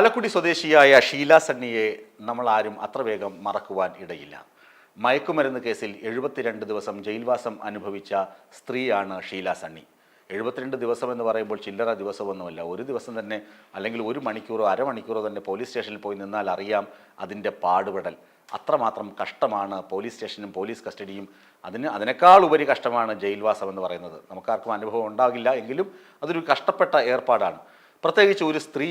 ചാലക്കുടി സ്വദേശിയായ ഷീല സണ്ണിയെ നമ്മൾ ആരും അത്ര വേഗം മറക്കുവാൻ ഇടയില്ല. മയക്കുമരുന്ന് കേസിൽ എഴുപത്തിരണ്ട് ദിവസം ജയിൽവാസം അനുഭവിച്ച സ്ത്രീയാണ് ഷീല സണ്ണി. എഴുപത്തിരണ്ട് ദിവസം എന്ന് പറയുമ്പോൾ ചില്ലറ ദിവസമൊന്നുമല്ല. ഒരു ദിവസം തന്നെ അല്ലെങ്കിൽ ഒരു മണിക്കൂറോ അരമണിക്കൂറോ തന്നെ പോലീസ് സ്റ്റേഷനിൽ പോയി നിന്നാൽ അറിയാം അതിന്റെ പാടുപെടൽ. അത്രമാത്രം കഷ്ടമാണ് പോലീസ് സ്റ്റേഷനും പോലീസ് കസ്റ്റഡിയും. അതിന് അതിനേക്കാൾ ഉപരി കഷ്ടമാണ് ജയിൽവാസം എന്ന് പറയുന്നത്. നമുക്കാർക്കും അനുഭവം ഉണ്ടാകില്ല എങ്കിലും അതൊരു കഷ്ടപ്പെട്ട ഏർപ്പാടാണ്. പ്രത്യേകിച്ച് ഒരു സ്ത്രീ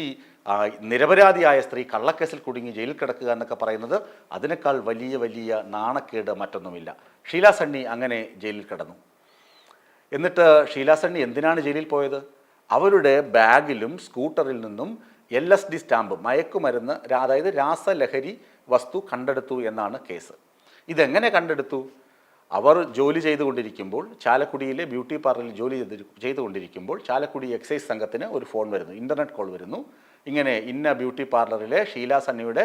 നിരപരാധിയായ സ്ത്രീ കള്ളക്കേസിൽ കുടുങ്ങി ജയിലിൽ കിടക്കുക എന്നൊക്കെ പറയുന്നത് അതിനേക്കാൾ വലിയ വലിയ നാണക്കേട് മറ്റൊന്നുമില്ല. ഷീല സണ്ണി അങ്ങനെ ജയിലിൽ കിടന്നു. എന്നിട്ട് ഷീല സണ്ണി എന്തിനാണ് ജയിലിൽ പോയത്? അവരുടെ ബാഗിലും സ്കൂട്ടറിൽ നിന്നും എൽ എസ് ഡി സ്റ്റാമ്പ് മയക്കുമരുന്ന് അതായത് രാസലഹരി വസ്തു കണ്ടെടുത്തു എന്നാണ് കേസ്. ഇതെങ്ങനെ കണ്ടെടുത്തു? അവർ ജോലി ചെയ്തുകൊണ്ടിരിക്കുമ്പോൾ ചാലക്കുടിയിലെ ബ്യൂട്ടി പാർലറിൽ ജോലി ചെയ്ത് ചെയ്തുകൊണ്ടിരിക്കുമ്പോൾ ചാലക്കുടി എക്സൈസ് സംഘത്തിന് ഒരു ഫോൺ വരുന്നു ഇന്റർനെറ്റ് കോൾ വരുന്നു. ഇങ്ങനെ ഇന്ന ബ്യൂട്ടി പാർലറിലെ ഷീല സണ്ണിയുടെ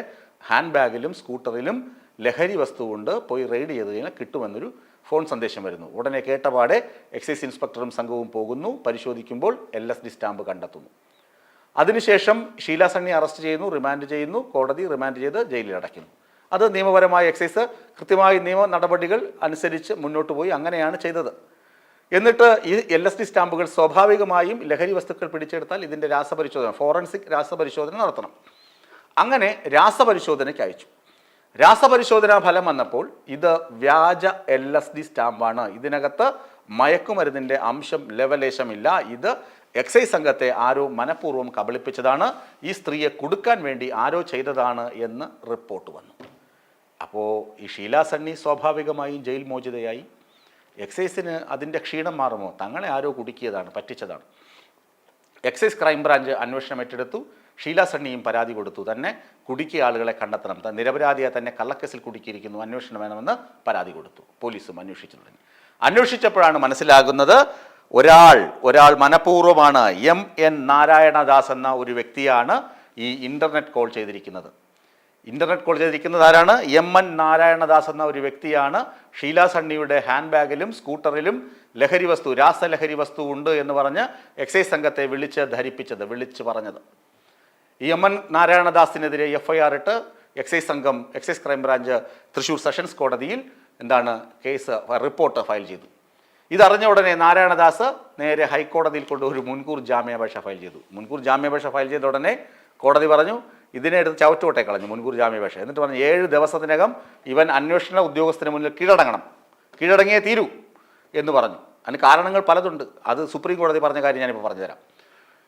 ഹാൻഡ് ബാഗിലും സ്കൂട്ടറിലും ലഹരി വസ്തു കൊണ്ട് പോയി റെയ്ഡ് ചെയ്ത് കഴിഞ്ഞാൽ കിട്ടുമെന്നൊരു ഫോൺ സന്ദേശം വരുന്നു. ഉടനെ കേട്ടപാടെ എക്സൈസ് ഇൻസ്പെക്ടറും സംഘവും പോകുന്നു. പരിശോധിക്കുമ്പോൾ എൽ എസ് ഡി സ്റ്റാമ്പ് കണ്ടെത്തുന്നു. അതിനുശേഷം ഷീല സണ്ണി അറസ്റ്റ് ചെയ്യുന്നു റിമാൻഡ് ചെയ്യുന്നു. കോടതി റിമാൻഡ് ചെയ്ത് ജയിലിൽ അടയ്ക്കുന്നു. അത് നിയമപരമായ എക്സൈസ് കൃത്യമായി നിയമ നടപടികൾ അനുസരിച്ച് മുന്നോട്ട് പോയി അങ്ങനെയാണ് ചെയ്തത്. എന്നിട്ട് ഈ എൽ എസ് ഡി സ്റ്റാമ്പുകൾ സ്വാഭാവികമായും ലഹരി വസ്തുക്കൾ പിടിച്ചെടുത്താൽ ഇതിന്റെ രാസപരിശോധന ഫോറൻസിക് രാസപരിശോധന നടത്തണം. അങ്ങനെ രാസപരിശോധനയ്ക്ക് അയച്ചു. രാസപരിശോധനാ ഫലം വന്നപ്പോൾ ഇത് വ്യാജ എൽ എസ് ഡി സ്റ്റാമ്പാണ്. ഇതിനകത്ത് മയക്കുമരുന്നിന്റെ അംശം ലെവലേശമില്ല. ഇത് എക്സൈസ് സംഘത്തെ ആരോ മനഃപൂർവം കബളിപ്പിച്ചതാണ്. ഈ സ്ത്രീയെ കൊടുക്കാൻ വേണ്ടി ആരോ ചെയ്തതാണ് എന്ന് റിപ്പോർട്ട് വന്നു. അപ്പോൾ ഈ ഷീല സണ്ണി സ്വാഭാവികമായും ജയിൽ മോചിതയായി. എക്സൈസിന് അതിന്റെ ക്ഷീണം മാറുമോ? തങ്ങളെ ആരോ കുടുക്കിയതാണ് പറ്റിച്ചതാണ്. എക്സൈസ് ക്രൈംബ്രാഞ്ച് അന്വേഷണം ഏറ്റെടുത്തു. ഷീല സണ്ണിയും പരാതി കൊടുത്തു. തന്നെ കുടുക്കിയ ആളുകളെ കണ്ടെത്തണം. നിരപരാധിയെ തന്നെ കള്ളക്കേസിൽ കുടുക്കിയിരിക്കുന്നു. അന്വേഷണം വേണമെന്ന് പരാതി കൊടുത്തു. പോലീസും അന്വേഷിച്ചു തുടങ്ങി. അന്വേഷിച്ചപ്പോഴാണ് മനസ്സിലാകുന്നത് ഒരാൾ ഒരാൾ മനഃപൂർവമാണ് എം. എൻ. നാരായണദാസ് എന്ന ഒരു വ്യക്തിയാണ് ഈ ഇന്റർനെറ്റ് കോൾ ചെയ്തിരിക്കുന്നത്. ഇന്റർനെറ്റ് കോൾ ചെയ്തിരിക്കുന്നത് ആരാണ്? എം എൻ നാരായണദാസ് എന്ന ഒരു വ്യക്തിയാണ്. ഷീല സണ്ണിയുടെ ഹാൻഡ് ബാഗിലും സ്കൂട്ടറിലും ലഹരി വസ്തു രാസലഹരി വസ്തു ഉണ്ട് എന്ന് പറഞ്ഞ് എക്സൈസ് സംഘത്തെ വിളിച്ച് ധരിപ്പിച്ചത് വിളിച്ച് പറഞ്ഞത്. ഈ എം എൻ നാരായണദാസിനെതിരെ എഫ് ഐ ആർ ഇട്ട് എക്സൈസ് സംഘം excise crime branch Thrissur sessions കോടതിയിൽ എന്താണ് കേസ് റിപ്പോർട്ട് ഫയൽ ചെയ്തു. ഇതറിഞ്ഞ ഉടനെ നാരായണദാസ് നേരെ ഹൈക്കോടതിയിൽ കൊണ്ട് ഒരു മുൻകൂർ ജാമ്യാപേക്ഷ ഫയൽ ചെയ്തു. മുൻകൂർ ജാമ്യാപേക്ഷ ഫയൽ ചെയ്ത ഉടനെ കോടതി പറഞ്ഞു ഇതിനെ എടുത്ത് കളഞ്ഞു മുൻകൂർ ജാമ്യാപേക്ഷ. എന്നിട്ട് പറഞ്ഞു ഏഴ് ദിവസത്തിനകം ഇവൻ അന്വേഷണ ഉദ്യോഗസ്ഥന് മുന്നിൽ കീഴടങ്ങണം. കീഴടങ്ങിയേ തീരൂ എന്ന് പറഞ്ഞു. അതിന് കാരണങ്ങൾ പലതുണ്ട്. അത് സുപ്രീം കോടതി പറഞ്ഞ കാര്യം ഞാനിപ്പോൾ പറഞ്ഞുതരാം.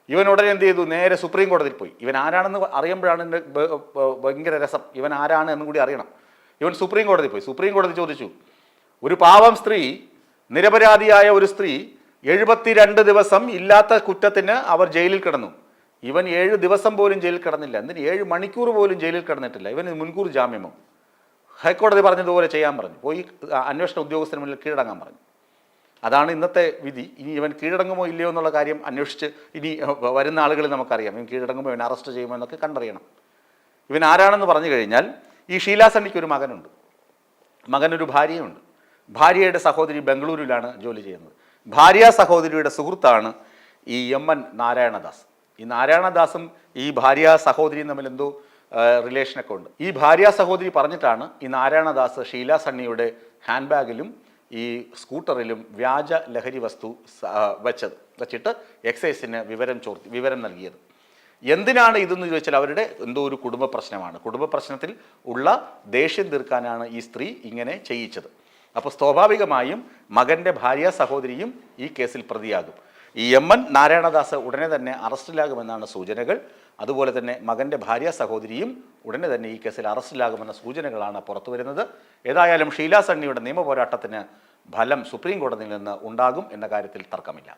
ഇവൻ ഉടനെ എന്ത് ചെയ്തു? നേരെ സുപ്രീം കോടതിയിൽ പോയി. ഇവൻ ആരാണെന്ന് അറിയുമ്പോഴാണ് എന്റെ ഭയങ്കര രസം. ഇവൻ ആരാണ് എന്നും കൂടി അറിയണം. ഇവൻ സുപ്രീം കോടതി പോയി. സുപ്രീം കോടതി ചോദിച്ചു ഒരു പാവം സ്ത്രീ നിരപരാധിയായ ഒരു സ്ത്രീ എഴുപത്തിരണ്ട് ദിവസം ഇല്ലാത്ത കുറ്റത്തിന് അവർ ജയിലിൽ കിടന്നു. ഇവൻ ഏഴ് ദിവസം പോലും ജയിലിൽ കിടന്നില്ല. എന്തിന് ഏഴ് മണിക്കൂർ പോലും ജയിലിൽ കിടന്നിട്ടില്ല. ഇവന് മുൻകൂർ ജാമ്യമോ? ഹൈക്കോടതി പറഞ്ഞതുപോലെ ചെയ്യാൻ പറഞ്ഞു. പോയി അന്വേഷണ ഉദ്യോഗസ്ഥന് മുന്നിൽ കീഴടങ്ങാൻ പറഞ്ഞു. അതാണ് ഇന്നത്തെ വിധി. ഇനി ഇവൻ കീഴടങ്ങുമോ ഇല്ലയോ എന്നുള്ള കാര്യം അന്വേഷിച്ച് ഇനി വരുന്ന ആളുകളിൽ നമുക്കറിയാം. ഇവൻ കീഴടങ്ങുമ്പോൾ ഇവൻ അറസ്റ്റ് ചെയ്യുമോ എന്നൊക്കെ കണ്ടറിയണം. ഇവൻ ആരാണെന്ന് പറഞ്ഞു കഴിഞ്ഞാൽ ഈ ഷീലാസണ്ണിക്ക് ഒരു മകനുണ്ട്. മകനൊരു ഭാര്യയുണ്ട്. ഭാര്യയുടെ സഹോദരി ബംഗളൂരുവിലാണ് ജോലി ചെയ്യുന്നത്. ഭാര്യ സഹോദരിയുടെ സുഹൃത്താണ് ഈ എം എൻ നാരായണദാസ്. ഈ നാരായണദാസും ഈ ഭാര്യ സഹോദരിയും തമ്മിൽ എന്തോ റിലേഷനൊക്കെ ഉണ്ട്. ഈ ഭാര്യ സഹോദരി പറഞ്ഞിട്ടാണ് ഈ നാരായണദാസ് ഷീല സണ്ണിയുടെ ഹാൻഡ് ബാഗിലും ഈ സ്കൂട്ടറിലും വ്യാജ ലഹരി വസ്തു വെച്ചത്. വെച്ചിട്ട് എക്സൈസിന് വിവരം ചോർത്തി വിവരം നൽകിയത്. എന്തിനാണ് ഇതെന്ന് ചോദിച്ചാൽ അവരുടെ എന്തോ ഒരു കുടുംബ പ്രശ്നമാണ്. കുടുംബ പ്രശ്നത്തിൽ ഉള്ള ദേഷ്യം തീർക്കാനാണ് ഈ സ്ത്രീ ഇങ്ങനെ ചെയ്യിച്ചത്. അപ്പോൾ സ്വാഭാവികമായും മകന്റെ ഭാര്യ സഹോദരിയും ഈ കേസിൽ പ്രതിയാകും. ഈ എം എൻ നാരായണദാസ് ഉടനെ തന്നെ അറസ്റ്റിലാകുമെന്നാണ് സൂചനകൾ. അതുപോലെ തന്നെ മകന്റെ ഭാര്യ സഹോദരിയും ഉടനെ തന്നെ ഈ കേസിൽ അറസ്റ്റിലാകുമെന്ന സൂചനകളാണ് പുറത്തു വരുന്നത്. ഏതായാലും ഷീല സണ്ണിയുടെ നിയമപോരാട്ടത്തിന് ഫലം സുപ്രീം കോടതിയിൽ നിന്ന് ഉണ്ടാകും എന്ന കാര്യത്തിൽ തർക്കമില്ല.